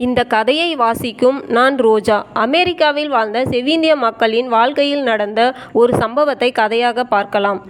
இந்த கதையை வாசிக்கும் நான் ரோஜா. அமெரிக்காவில் வாழ்ந்த செவிந்திய மக்களின் வாழ்க்கையில் நடந்த ஒரு சம்பவத்தை கதையாக பார்க்கலாம்.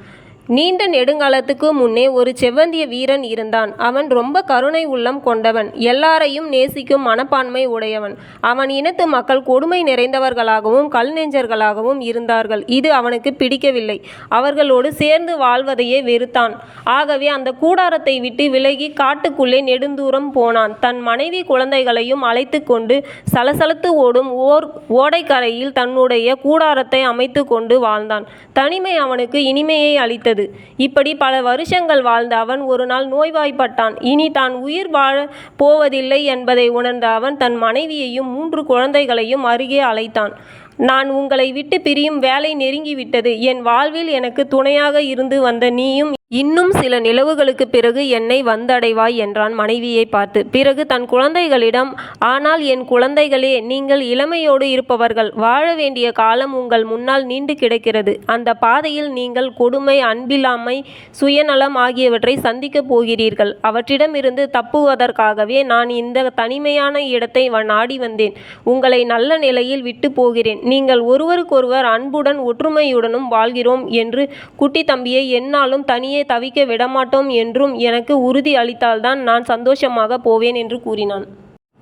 நீண்ட நெடுங்காலத்துக்கு முன்னே ஒரு செவ்வந்திய வீரன் இருந்தான். அவன் ரொம்ப கருணை உள்ளம் கொண்டவன். எல்லாரையும் நேசிக்கும் மனப்பான்மை உடையவன். அவன் இனத்து மக்கள் கொடுமை நிறைந்தவர்களாகவும் கல் நெஞ்சர்களாகவும் இருந்தார்கள். இது அவனுக்கு பிடிக்கவில்லை. அவர்களோடு சேர்ந்து வாழ்வதையே வெறுத்தான். ஆகவே அந்த கூடாரத்தை விட்டு விலகி காட்டுக்குள்ளே நெடுந்தூரம் போனான். தன் மனைவி குழந்தைகளையும் அழைத்து கொண்டு சலசலத்து ஓடும் ஓர் ஓடைக்கரையில் தன்னுடைய கூடாரத்தை அமைத்து கொண்டு வாழ்ந்தான். தனிமை அவனுக்கு இனிமையை அளித்தது. இப்படி பல வருஷங்கள் வாழ்ந்த அவன் ஒரு நாள் நோய்வாய்ப்பட்டான். இனி தான் உயிர் வாழ போவதில்லை என்பதை உணர்ந்த அவன் தன் மனைவியையும் மூன்று குழந்தைகளையும் அருகே அழைத்தான். நான் உங்களை விட்டு பிரியும் வேலை நெருங்கிவிட்டது. என் வாழ்வில் எனக்கு துணையாக இருந்து வந்த நீயும் இன்னும் சில நிலவுகளுக்கு பிறகு என்னை வந்தடைவாய் என்றான் மனைவியை பார்த்து. பிறகு தன் குழந்தைகளிடம் ஆனால் என் குழந்தைகளே நீங்கள் இளமையோடு இருப்பவர்கள். வாழ வேண்டிய காலம் உங்கள் முன்னால் நீண்டு கிடக்கிறது. அந்த பாதையில் நீங்கள் கொடுமை அன்பில்லாமை சுயநலம் ஆகியவற்றை சந்திக்கப் போகிறீர்கள். அவற்றிடமிருந்து தப்புவதற்காகவே நான் இந்த தனிமையான இடத்தை நாடி வந்தேன். உங்களை நல்ல நிலையில் விட்டு போகிறேன். நீங்கள் ஒருவருக்கொருவர் அன்புடன் ஒற்றுமையுடனும் வாழ்கிறோம் என்று குட்டி தம்பியை என்னாலும் தனியே தவிக்க விடமாட்டோம் என்றும் எனக்கு உறுதி அளித்தால்தான் நான் சந்தோஷமாக போவேன் என்று கூறினான்.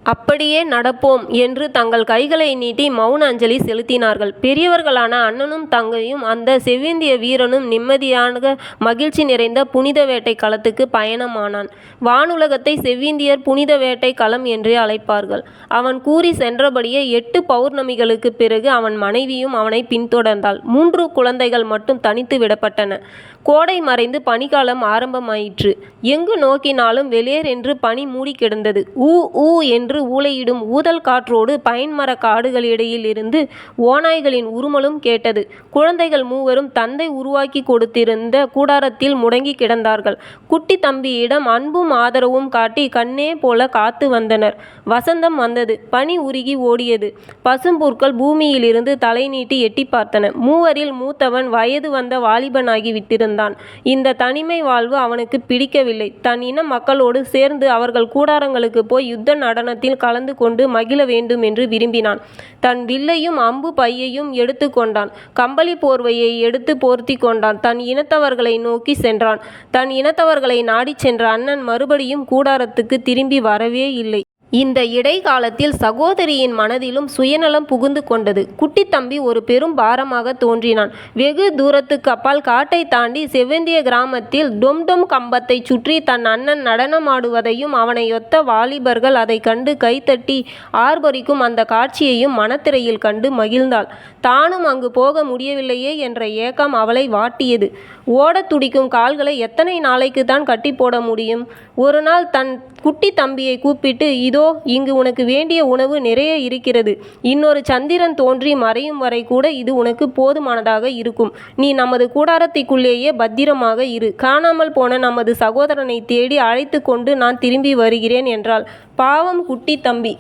அப்படியே நடப்போம் என்று தங்கள் கைகளை நீட்டி மௌன அஞ்சலி செலுத்தினார்கள். பெரியவர்களான அண்ணனும் தங்கையும் அந்த செவ்விந்திய வீரனும் நிம்மதியான மகிழ்ச்சி நிறைந்த புனித வேட்டை களத்துக்கு பயணமானான். வானுலகத்தை செவ்விந்தியர் புனித வேட்டை களம் என்றே அழைப்பார்கள். அவன் கூறி சென்றபடியே எட்டு பௌர்ணமிகளுக்கு பிறகு அவன் மனைவியும் அவனை பின்தொடர்ந்தாள். மூன்று குழந்தைகள் மட்டும் தனித்து விடப்பட்டன. கோடை மறைந்து பனிக்காலம் ஆரம்பமாயிற்று. எங்கு நோக்கினாலும் வெளியேர் என்று பனி மூடி கிடந்தது ஊ ஊ என்று ஊளையிடும் ஊதல் காற்றோடு பைன்மர காடுகளிடையில் இருந்து ஓநாய்களின் உருமலும் கேட்டது. குழந்தைகள் மூவரும் தந்தை உருவாக்கி கொடுத்திருந்த கூடாரத்தில் முடங்கி கிடந்தார்கள். குட்டி தம்பியிடம் அன்பும் ஆதரவும் காட்டி கண்ணே போல காத்து வந்தனர். வசந்தம் வந்தது. பனி உருகி ஓடியது. பசும்புற்கள் பூமியிலிருந்து தலை நீட்டி எட்டி பார்த்தன. மூவரில் மூத்தவன் வயது வந்த வாலிபனாகி விட்டிருந்தான். இந்த தனிமை வாழ்வு அவனுக்கு பிடிக்கவில்லை. தன் இன மக்களோடு சேர்ந்து அவர்கள் கூடாரங்களுக்கு போய் யுத்த நடனத்தில் கலந்து கொண்டு மகிழ வேண்டும் என்று விரும்பினான். தன் வில்லையும் அம்பு பையையும் எடுத்து கொண்டான். கம்பளி போர்வையை எடுத்து போர்த்தி கொண்டான். தன் இனத்தவர்களை நோக்கி சென்றான். தன் இனத்தவர்களை நாடிச் சென்ற அண்ணன் மறுபடியும் கூடாரத்துக்கு திரும்பி வரவே இல்லை. இந்த இடைக்காலத்தில் சகோதரியின் மனதிலும் சுயநலம் புகுந்து கொண்டது. குட்டி தம்பி ஒரு பெரும் பாரமாக தோன்றினான். வெகு தூரத்துக்கு அப்பால் காட்டை தாண்டி செவ்வந்திய கிராமத்தில் டொம் டொம் கம்பத்தை சுற்றி தன் அண்ணன் நடனமாடுவதையும் அவனையொத்த வாலிபர்கள் அதை கண்டு கைத்தட்டி ஆர்ப்பரிக்கும் அந்த காட்சியையும் மனத்திரையில் கண்டு மகிழ்ந்தாள். தானும் அங்கு போக முடியவில்லையே என்ற ஏக்கம் அவளை வாட்டியது. ஓடத் துடிக்கும் கால்களை எத்தனை நாளைக்கு தான் கட்டி போட முடியும்? ஒரு நாள் தன் குட்டி தம்பியை கூப்பிட்டு இதோ இங்கு உனக்கு வேண்டிய உணவு நிறைய இருக்கிறது. இன்னொரு சந்திரன் தோன்றி மறையும் வரை கூட இது உனக்கு போதுமானதாக இருக்கும். நீ நமது கூடாரத்திற்குள்ளேயே பத்திரமாக இரு. காணாமல் போன நமது சகோதரனை தேடி அழைத்து கொண்டு நான் திரும்பி வருகிறேன் என்றாள். பாவம் குட்டி தம்பி.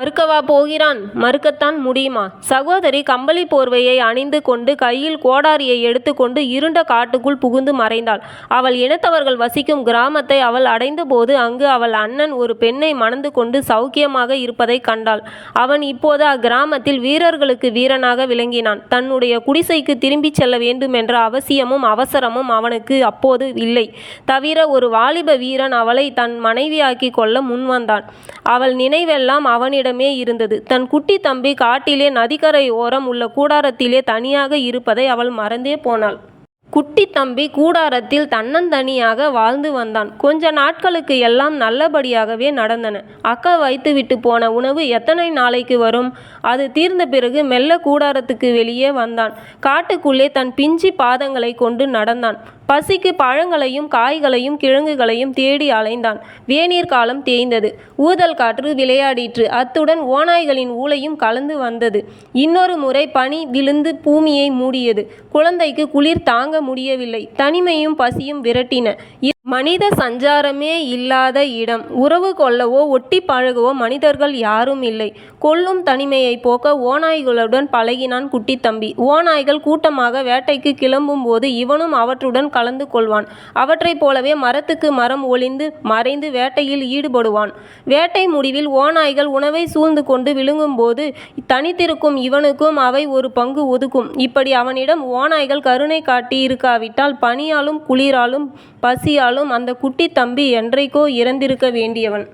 மறுக்கவா போகிறான்? மறுக்கத்தான் முடியுமா? சகோதரி கம்பளி போர்வையை அணிந்து கொண்டு கையில் கோடாரியை எடுத்துக்கொண்டு இருண்ட காட்டுக்குள் புகுந்து மறைந்தாள். அவள் இனத்தவர்கள் வசிக்கும் கிராமத்தை அவள் அடைந்தபோது அங்கு அவள் அண்ணன் ஒரு பெண்ணை மணந்து கொண்டு சௌக்கியமாக இருப்பதை கண்டாள். அவன் இப்போது அக்கிராமத்தில் வீரர்களுக்கு வீரனாக விளங்கினான். தன்னுடைய குடிசைக்கு திரும்பிச் செல்ல வேண்டும் என்ற அவசியமும் அவசரமும் அவனுக்கு அப்போது இல்லை. தவிர ஒரு வாலிப வீரன் அவளை தன் மனைவியாக்கி கொள்ள முன்வந்தான். அவள் நினைவெல்லாம் அவனிடம் இருந்தது. தன் குட்டி தம்பி காட்டிலே நதிக்கரை ஓரம் உள்ள கூடாரத்திலே தனியாக இருப்பதை அவள் மறந்தே போனாள். குட்டி தம்பி கூடாரத்தில் தன்னந்தனியாக வாழ்ந்து வந்தான். கொஞ்ச நாட்களுக்கு எல்லாம் நல்லபடியாகவே நடந்தன. அக்கா வைத்துவிட்டு போன உணவு எத்தனை நாளைக்கு வரும்? அது தீர்ந்த பிறகு மெல்ல கூடாரத்துக்கு வெளியே வந்தான். காட்டுக்குள்ளே தன் பிஞ்சி பாதங்களை கொண்டு நடந்தான். பசிக்கு பழங்களையும் காய்களையும் கிழங்குகளையும் தேடி அலைந்தான். வேநீர் காலம் தேய்ந்தது. ஊதல் காற்று விளையாடிற்று. அத்துடன் ஓநாய்களின் ஊளையும் கலந்து வந்தது. இன்னொரு முறை பனி விழுந்து பூமியை மூடியது. குழந்தைக்கு குளிர் தாங்க முடியவில்லை. தனிமையும் பசியும் விரட்டின. மனித சஞ்சாரமே இல்லாத இடம். உறவு கொள்ளவோ ஒட்டி பழகவோ மனிதர்கள் யாரும் இல்லை. கொல்லும் தனிமையை போக்க ஓநாய்களுடன் பழகினான் குட்டித்தம்பி. ஓநாய்கள் கூட்டமாக வேட்டைக்கு கிளம்பும்போது இவனும் அவற்றுடன் கலந்து கொள்வான். அவற்றைப் போலவே மரத்துக்கு மரம் ஒளிந்து மறைந்து வேட்டையில் ஈடுபடுவான். வேட்டை முடிவில் ஓநாய்கள் உணவை சூழ்ந்து கொண்டு விழுங்கும் போது தனித்திருக்கும் இவனுக்கும் அவை ஒரு பங்கு ஒதுக்கும். இப்படி அவனிடம் ஓநாய்கள் கருணை காட்டி இருக்காவிட்டால் பனியாலும் குளிராலும் பசியாலும் அந்த குட்டி தம்பி என்றைக்கோ இறந்திருக்க வேண்டியவன்.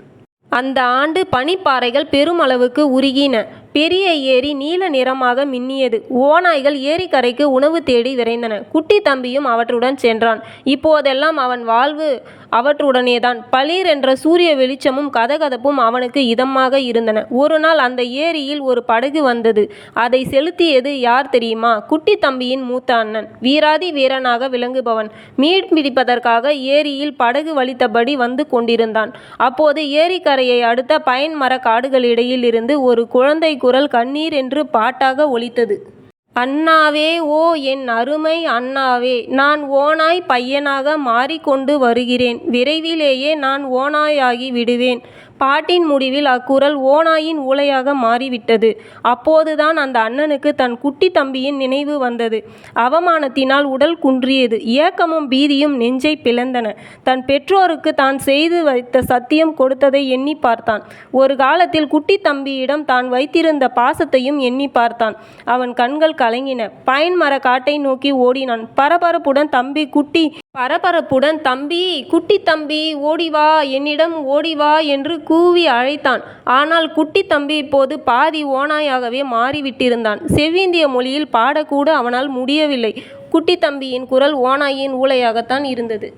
அந்த ஆண்டு பனிப்பாறைகள் பெருமளவுக்கு உருகின. பெரிய ஏரி நீல நிறமாக மின்னியது. ஓநாய்கள் ஏரிக்கரைக்கு உணவு தேடி விரைந்தன. குட்டி தம்பியும் அவற்றுடன் சென்றான். இப்போதெல்லாம் அவன் வாழ்வு அவற்றுடனேதான். பளீர் என்ற சூரிய வெளிச்சமும் கதகதப்பும் அவனுக்கு இதமாக இருந்தன. ஒரு நாள் அந்த ஏரியில் ஒரு படகு வந்தது. அதை செலுத்தியது யார் தெரியுமா? குட்டி தம்பியின் மூத்த அண்ணன். வீராதி வீரனாக விளங்குபவன். மீன் பிடிப்பதற்காக ஏரியில் படகு வலித்தபடி வந்து கொண்டிருந்தான். அப்போது ஏரிக்கரையை அடுத்த பயன் மர காடுகளிடையில் இருந்து ஒரு குழந்தை குரல் கண்ணீர் என்று பாட்டாக ஒலித்தது. அண்ணாவே ஓ என் அருமை அண்ணாவே நான் ஓநாய் பையனாக மாறிக்கொண்டு வருகிறேன். விரைவிலேயே நான் ஓநாயாகி விடுவேன். பாட்டின் முடிவில் அக்குரல் ஓநாயின் ஊளையாக மாறிவிட்டது. அப்போதுதான் அந்த அண்ணனுக்கு தன் குட்டி தம்பியின் நினைவு வந்தது. அவமானத்தினால் உடல் குன்றியது. ஏக்கமும் பீதியும் நெஞ்சை பிளந்தன. தன் பெற்றோருக்கு தான் செய்து வைத்த சத்தியம் கொடுத்ததை எண்ணி பார்த்தான். ஒரு காலத்தில் குட்டி தம்பியிடம் தான் வைத்திருந்த பாசத்தையும் எண்ணி பார்த்தான். அவன் கண்கள் கலங்கின. பைன் மர காட்டை நோக்கி ஓடினான். பரபரப்புடன் தம்பி குட்டி பரபரப்புடன் தம்பி குட்டி தம்பி ஓடி வா என்னிடம் ஓடி வா என்று கூவி அழைத்தான். ஆனால் குட்டி தம்பி இப்போது பாதி ஓநாயாகவே மாறிவிட்டிருந்தான். செவ்விந்திய மொழியில் பாடக்கூட அவனால் முடியவில்லை. குட்டி தம்பியின் குரல் ஓநாயின் ஊளையாகத்தான் இருந்தது.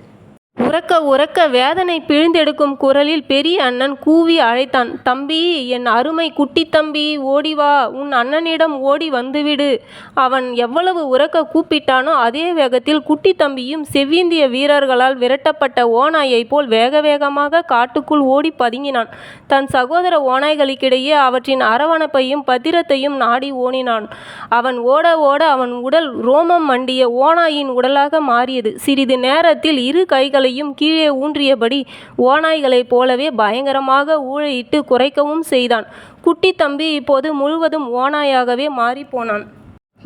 உரக்க உரக்க வேதனை பிழிந்தெடுக்கும் குரலில் பெரிய அண்ணன் கூவி அழைத்தான். தம்பி என் அருமை குட்டி தம்பி ஓடி வா. உன் அண்ணனிடம் ஓடி வந்துவிடு. அவன் எவ்வளவு உரக்க கூப்பிட்டானோ அதே வேகத்தில் குட்டி தம்பியும் செவ்விந்திய வீரர்களால் விரட்டப்பட்ட ஓநாயைப் போல் வேக வேகமாக காட்டுக்குள் ஓடி பதுங்கினான். தன் சகோதர ஓநாய்களுக்கிடையே அவற்றின் அரவணைப்பையும் பத்திரத்தையும் நாடி ஓடினான். அவன் ஓட ஓட அவன் உடல் ரோமம் மண்டிய ஓநாயின் உடலாக மாறியது. சிறிது நேரத்தில் இரு கைகள் கைகளையும் கீழே ஊன்றியபடி ஓநாய்களைப் போலவே பயங்கரமாக ஊழையிட்டு குறைக்கவும் செய்தான். குட்டி தம்பி இப்போது முழுவதும் ஓநாயாகவே மாறிப்போனான்.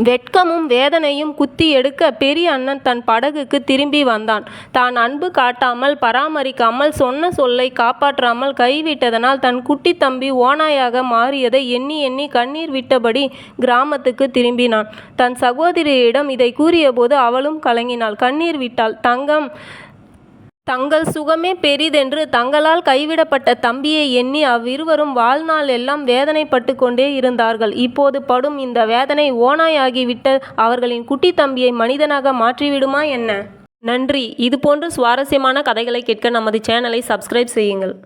வெட்கமும் வேதனையும் குத்தி எடுக்க பெரிய அண்ணன் தன் படகுக்கு திரும்பி வந்தான். தான் அன்பு காட்டாமல் பராமரிக்காமல் சொன்ன சொல்லை காப்பாற்றாமல் கைவிட்டதனால் தன் குட்டி தம்பி ஓநாயாக மாறியதை எண்ணி எண்ணி கண்ணீர் விட்டபடி கிராமத்துக்கு திரும்பினான். தன் சகோதரியிடம் இதை கூறியபோது அவளும் கலங்கினாள். கண்ணீர் விட்டாள். தங்கம் தங்கள் சுகமே பெரிதென்று தங்களால் கைவிடப்பட்ட தம்பியை எண்ணி அவ்விருவரும் வாழ்நாள் எல்லாம் வேதனைப்பட்டு கொண்டே இருந்தார்கள். இப்போது படும் இந்த வேதனை ஓனாயாகிவிட்ட அவர்களின் குட்டி தம்பியை மனிதனாக மாற்றிவிடுமா என்ன? நன்றி. இதுபோன்று சுவாரஸ்யமான கதைகளை கேட்க நமது சேனலை சப்ஸ்கிரைப் செய்யுங்கள்.